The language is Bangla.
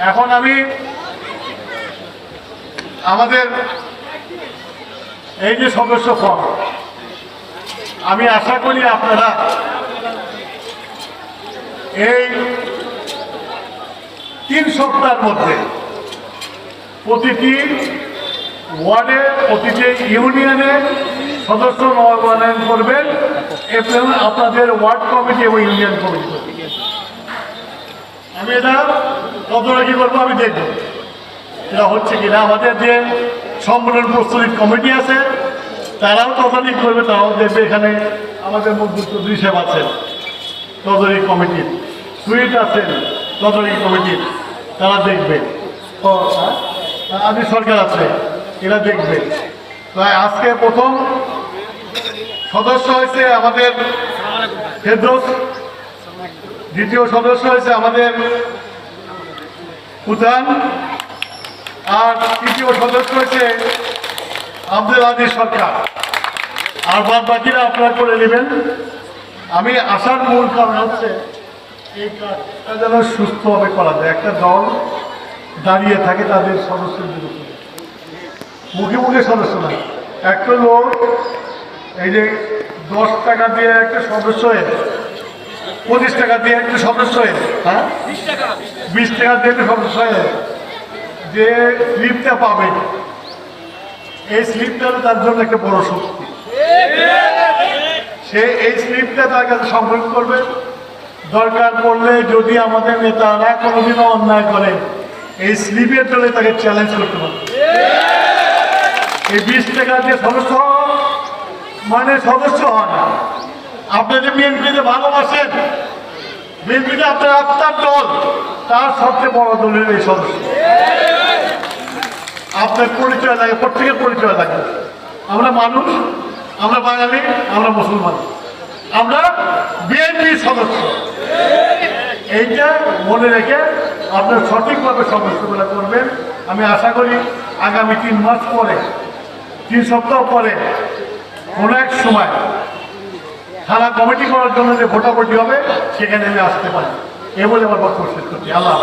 এখন আমি আমাদের এই যে সদস্য ফর্ম আমি আশা করি আপনারা এই তিন সপ্তাহের মধ্যে প্রতিটি ওয়ার্ডে, প্রতিটি ইউনিয়নে সদস্য নবায়ন করবেন এবং আপনাদের ওয়ার্ড কমিটি এবং ইউনিয়ন কমিটি আমি এটা কতটা করব আমি দেখব। এটা হচ্ছে কিনা আমাদের যে সম্মেলন প্রস্তুতি কমিটি আছে তারাও তদারকি করবে তারাও দেখবে এখানে আমাদের মধ্যে চৌধুরী সাহেব আছেন তদারকি কমিটির। সুইট আছেন তদারকি কমিটির। তারা দেখবে। ও, আ- সরকার আছে এরা দেখবে। তাই আজকে প্রথম সদস্য হয়েছে আমাদের ফেরদৌস। দ্বিতীয় সদস্য হয়েছে আমাদের উদান আর তৃতীয় সদস্য হয়েছে আব্দুল আদিস সরকার। আর বাদ বাকিরা আপনারা করে নেবেন। আমি আসার মূল কারণ হচ্ছে এই কাজটা যেন সুস্থভাবে করা যায়। একটা দল দাঁড়িয়ে থাকে তাদের উপরে। মুখে মুখে সদস্য না। একটা লোক এই যে দশ টাকা দিয়ে একটা সদস্য হয়ে পঁচিশ টাকা দিয়ে একটু সদস্য হয়ে হ্যাঁ? বিশ টাকা। দিয়ে একটু সদস্য হয়ে যে স্লিপটা পাবে এই স্লিপটা হলো তার জন্য একটা বড় শক্তি। সে এই স্লিপটা তার কাছে সংগ্রহ করবে। দরকার পড়লে যদি আমাদের নেতারা কোনোদিনও অন্যায় করে এই স্লিপের চলে তাকে চ্যালেঞ্জ করতে পারবে এই বিশ টাকা দিয়ে সদস্য মানে সদস্য হন। আপনি যে বিএনপিতে ভালোবাসেন, বিএনপিতে আপনার আত্মার দল, তার সবচেয়ে বড় দলের এই সদস্য। আপনার পরিচয় লাগে, প্রত্যেকের পরিচয় লাগে। আমরা মানুষ, আমরা বাঙালি, আমরা মুসলমান। আমরা বিএনপি সদস্য। এইটা মনে রেখে আপনার সঠিকভাবে সদস্যগুলো করবেন। আমি আশা করি আগামী তিন মাস পরে, তিন সপ্তাহ পরে, কোনো এক সময় থানা কমিটি করার জন্য যে ভোটাভুটি হবে, সেখানে আমি আসতে পারি। এ বলে আমার বক্তব্য শেষ করছি। আল্লাহ